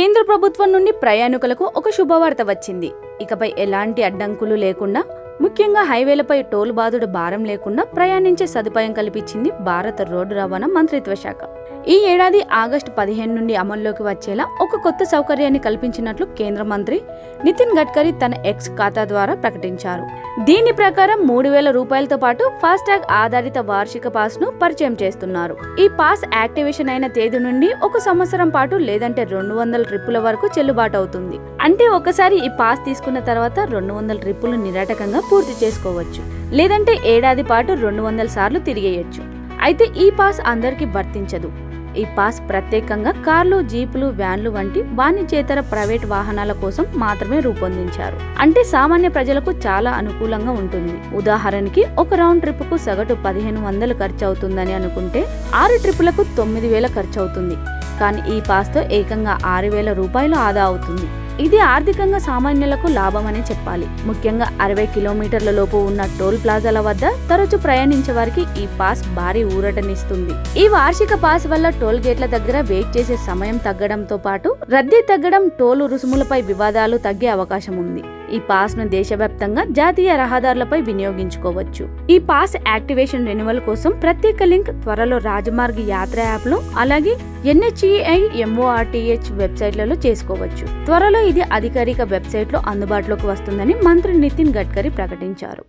కేంద్ర ప్రభుత్వం నుండి ప్రయాణికులకు ఒక శుభవార్త వచ్చింది. ఇకపై ఎలాంటి అడ్డంకులు లేకుండా ముఖ్యంగా హైవేలపై టోల్ బాదుడు భారం లేకుండా ప్రయాణించే సదుపాయం కల్పించింది భారత రోడ్డు రవాణా మంత్రిత్వ శాఖ. ఈ ఏడాది ఆగస్టు పదిహేను నుండి అమల్లోకి వచ్చేలా ఒక కొత్త సౌకర్యాన్ని కల్పించినట్లు కేంద్ర మంత్రి నితిన్ గడ్కరీ తన ఎక్స్ ఖాతా ద్వారా ప్రకటించారు. దీని ప్రకారం మూడు వేల రూపాయలతో పాటు ఫాస్టాగ్ ఆధారిత వార్షిక పాస్ను పరిచయం చేస్తున్నారు. ఈ పాస్ యాక్టివేషన్ అయిన తేదీ నుండి ఒక సంవత్సరం పాటు లేదంటే రెండు వందల ట్రిప్పుల వరకు చెల్లుబాటు అవుతుంది. అంటే ఒకసారి ఈ పాస్ తీసుకున్న తర్వాత రెండు వందల ట్రిప్పులు నిరాటకంగా పూర్తి చేసుకోవచ్చు. లేదంటే ఏడాది పాటు రెండు వందల సార్లు తిరిగేయచ్చు. అయితే ఈ పాస్ అందరికీ వర్తించదు. ఈ పాస్ ప్రత్యేకంగా కార్లు జీపులు వ్యాన్లు వంటి వాణిజ్యేతర ప్రైవేట్ వాహనాల కోసం మాత్రమే రూపొందించారు. అంటే సామాన్య ప్రజలకు చాలా అనుకూలంగా ఉంటుంది. ఉదాహరణకి ఒక రౌండ్ ట్రిప్కు సగటు పదిహేను వందలు ఖర్చు అవుతుందని అనుకుంటే ఆరు ట్రిప్పులకు తొమ్మిది వేల ఖర్చు అవుతుంది కానీ ఈ పాస్తో ఏకంగా ఆరు వేల రూపాయలు ఆదా అవుతుంది. ఇది ఆర్థికంగా సామాన్యులకు లాభమనే చెప్పాలి. ముఖ్యంగా అరవై కిలోమీటర్ల లోపు ఉన్న టోల్ ప్లాజాల వద్ద తరచు ప్రయాణించే వారికి ఈ పాస్ భారీ ఊరటనిస్తుంది. ఈ వార్షిక పాస్ వల్ల టోల్ గేట్ల దగ్గర వెయిట్ చేసే సమయం తగ్గడంతో పాటు రద్దీ తగ్గడం టోలు రుసుములపై వివాదాలు తగ్గే అవకాశం ఉంది ఈ పాస్ను దేశవ్యాప్తంగా జాతీయ రహదారులపై వినియోగించుకోవచ్చు. ఈ పాస్ యాక్టివేషన్ రెన్యువల్ కోసం ప్రత్యేక లింక్ త్వరలో రాజమార్గ యాత్ర యాప్లో అలాగే ఎన్హెచ్ఈఐ ఎంఓఆర్టీహెచ్ వెబ్సైట్లలో చేసుకోవచ్చు. త్వరలో ఇది అధికారిక వెబ్సైట్లో అందుబాటులోకి వస్తుందని మంత్రి నితిన్ గడ్కరీ ప్రకటించారు.